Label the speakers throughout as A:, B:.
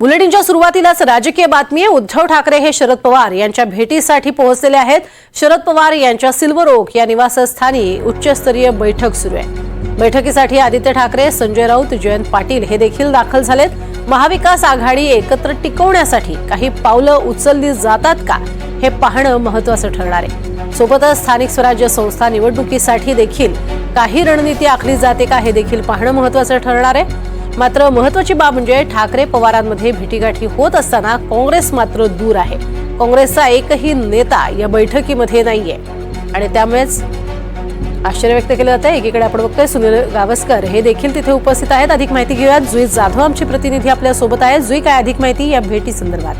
A: बुलेटिनच्या सुरुवातीलाच राजकीय बातमी आहे उद्धव ठाकरे हे शरद पवार यांच्या भेटीसाठी पोहोचलेले आहेत. शरद पवार यांच्या सिल्वर ओक या निवासस्थानी उच्चस्तरीय बैठक सुरू आहे. बैठकीसाठी आदित्य ठाकरे संजय राऊत जयंत पाटील हे देखील दाखल झालेत. महाविकास आघाडी एकत्र टिकवण्यासाठी काही पावलं उचलली जातात का हे पाहणं महत्वाचं ठरणार आहे. सोबतच स्थानिक स्वराज्य संस्था निवडणुकीसाठी देखील काही रणनीती आखली जाते का हे देखील पाहणं महत्वाचं ठरणार आहे. मात्र महत्वाची बाब म्हणजे ठाकरे पवारांमध्ये भेटीगाठी होत असताना काँग्रेस मात्र दूर आहे. काँग्रेसचा एकही नेता या बैठकीमध्ये नाहीये. आणि त्यामुळेच आश्चर्य व्यक्त केलं जातं एकीकडे आपण बघतोय सुनील गावस्कर हे देखील तिथे उपस्थित आहेत. अधिक माहिती घेऊयात. जुई जाधव आमची प्रतिनिधी आपल्यासोबत आहे जुई काय अधिक माहिती या भेटी संदर्भात?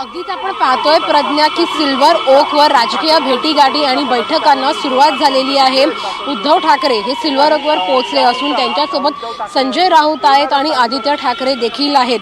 B: अगदीच आपण पाहतोय प्रज्ञा की सिल्वर ओकवर राजकीय भेटीगाठी आणि बैठकांना सुरुवात झालेली आहे. उद्धव ठाकरे हे सिल्वर ओकवर पोहोचले असून त्यांच्यासोबत संजय राऊत आहेत आणि आदित्य ठाकरे देखील आहेत.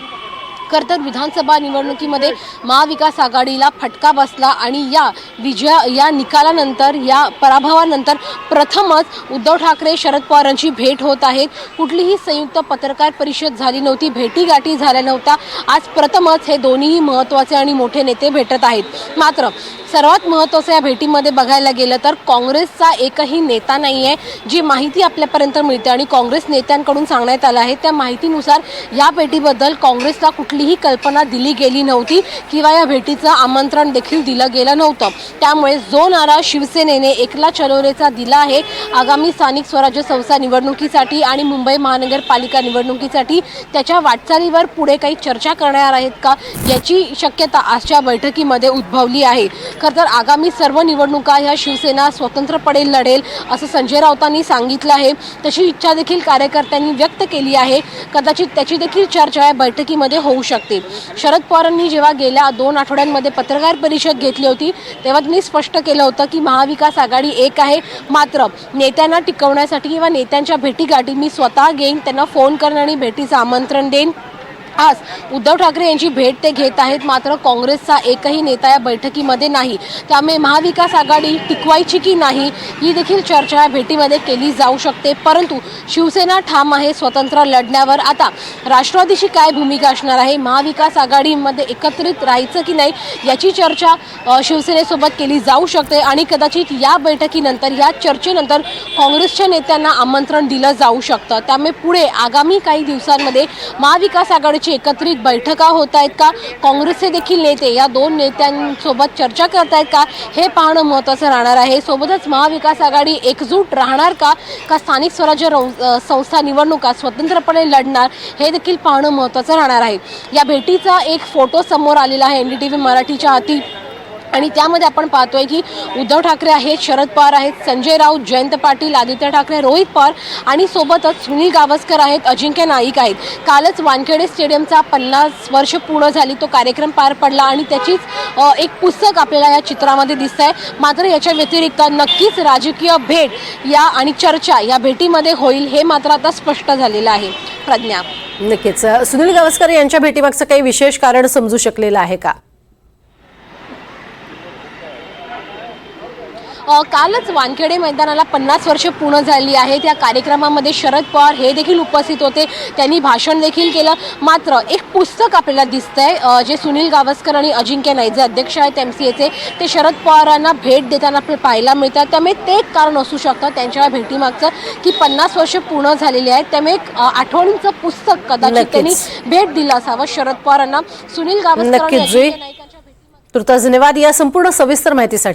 B: तर विधानसभा निवडणुकीमध्ये महाविकास आघाडीला फटका बसला आणि या विजया या निकालानंतर या पराभवानंतर प्रथमच उद्धव ठाकरे शरद पवारांची भेट होत आहेत कुठलीही संयुक्त पत्रकार परिषद झाली नव्हती भेटीगाठी झाल्या नव्हत्या. आज प्रथमच हे दोन्हीही महत्त्वाचे आणि मोठे नेते भेटत आहेत. मात्र सर्वात महत्त्वाचं या भेटीमध्ये बघायला गेलं तर काँग्रेसचा एकही नेता नाही आहे जी माहिती आपल्यापर्यंत मिळते आणि काँग्रेस नेत्यांकडून सांगण्यात आलं आहे. त्या माहितीनुसार या भेटीबद्दल काँग्रेसला कुठलीही कल्पना दिली गेली नव्हती किंवा या भेटीचं आमंत्रण देखील दिलं गेलं नव्हतं. त्यामुळे जो नारा शिवसेनेने एकला चलोरेचा दिला आहे आगामी स्थानिक स्वराज्य संस्था निवडणुकीसाठी आणि मुंबई महानगरपालिका निवडणुकीसाठी त्याच्या वाटचालीवर पुढे काही चर्चा करणार आहेत का याची शक्यता आजच्या बैठकीमध्ये उद्भवली आहे. खरं तर आगामी सर्व निवडणुका ह्या शिवसेना स्वतंत्रपणे लढेल असं संजय राऊतांनी सांगितलं आहे. तशी इच्छा देखील कार्यकर्त्यांनी व्यक्त केली आहे. कदाचित त्याची देखील चर्चा या बैठकीमध्ये होऊ शकते शरद पवारांनी जेव्हा गेल्या दोन आठवड्यांमध्ये पत्रकार परिषद घेतली होती तेव्हा त्यांनी स्पष्ट केलं होतं की महाविकास आघाडी एक आहे मात्र नेत्यांना टिकवण्यासाठी किंवा नेत्यांच्या भेटीगाठी मी स्वतः घेईन त्यांना फोन करेन आणि भेटीचं आमंत्रण देईन. आज उद्धव ठाकरे यांची भेट ते घेत आहेत. मात्र काँग्रेसचा एकही नेता या बैठकीमध्ये नाही. त्यामुळे महाविकास आघाडी टिकवायची की नाही ही देखील चर्चा या भेटीमध्ये केली जाऊ शकते. परंतु शिवसेना ठाम आहे स्वतंत्र लढण्यावर. आता राष्ट्रवादीची काय भूमिका असणार आहे? महाविकास आघाडीमध्ये एकत्रित राहायचं की नाही याची चर्चा शिवसेनेसोबत केली जाऊ शकते. आणि कदाचित या बैठकीनंतर या चर्चेनंतर काँग्रेसच्या नेत्यांना आमंत्रण दिलं जाऊ शकतं. त्यामुळे पुढे आगामी काही दिवसांमध्ये महाविकास आघाडीची एकत्रित बैठका होत आहेत का? काँग्रेसचे देखील नेते या दोन नेत्यांसोबत चर्चा करत आहेत का? हे पाहणं महत्त्वाचं राहणार आहे. सोबतच महाविकास आघाडी एकजूट राहणार का? का स्थानिक स्वराज्य संस्था निवडणुका स्वतंत्रपणे लढणार? हे देखील पाहणं महत्त्वाचं राहणार आहे. या भेटीचा एक फोटो समोर आलेला आहे. एन डी टी व्ही मराठीच्या हाती आणि त्यामध्ये आपण पाहतोय की उद्धव ठाकरे आहेत शरद पवार आहेत संजय राऊत जयंत पाटील आदित्य ठाकरे रोहित पवार आणि सोबतच सुनील गावस्कर आहेत अजिंक्य नाईक आहेत. कालच वानखेडे स्टेडियमचा पन्नास वर्ष पूर्ण झाली तो कार्यक्रम पार पडला आणि त्याचीच एक पुस्तक आपल्याला या चित्रामध्ये दिसत आहे मात्र याच्या व्यतिरिक्त नक्कीच राजकीय भेट या आणि चर्चा या भेटीमध्ये होईल हे मात्र आता स्पष्ट झालेलं आहे. प्रज्ञा.
A: नक्कीच. सुनील गावस्कर यांच्या भेटीमागचं काही विशेष कारण समजू शकलेलं आहे का?
B: कालच वानखेडे मैदानाला पन्नास वर्ष पूर्ण झाली आहेत. या कार्यक्रमामध्ये शरद पवार हे देखील उपस्थित होते. त्यांनी भाषण देखील केलं. मात्र एक पुस्तक आपल्याला दिसतंय जे सुनील गावस्कर आणि अजिंक्य नाईक जे अध्यक्ष आहेत एम सी एचे ते शरद पवारांना भेट देताना आपल्याला पाहायला मिळतात. त्यामुळे ते एक कारण असू शकतं त्यांच्या भेटीमागचं की पन्नास वर्ष पूर्ण झालेली आहेत. त्यामुळे एक आठवणींचं पुस्तक कदाचित. त्यांनी भेट दिलं असावं शरद पवारांना. सुनील गावस्कर आणि
A: धन्यवाद या संपूर्ण सविस्तर माहितीसाठी.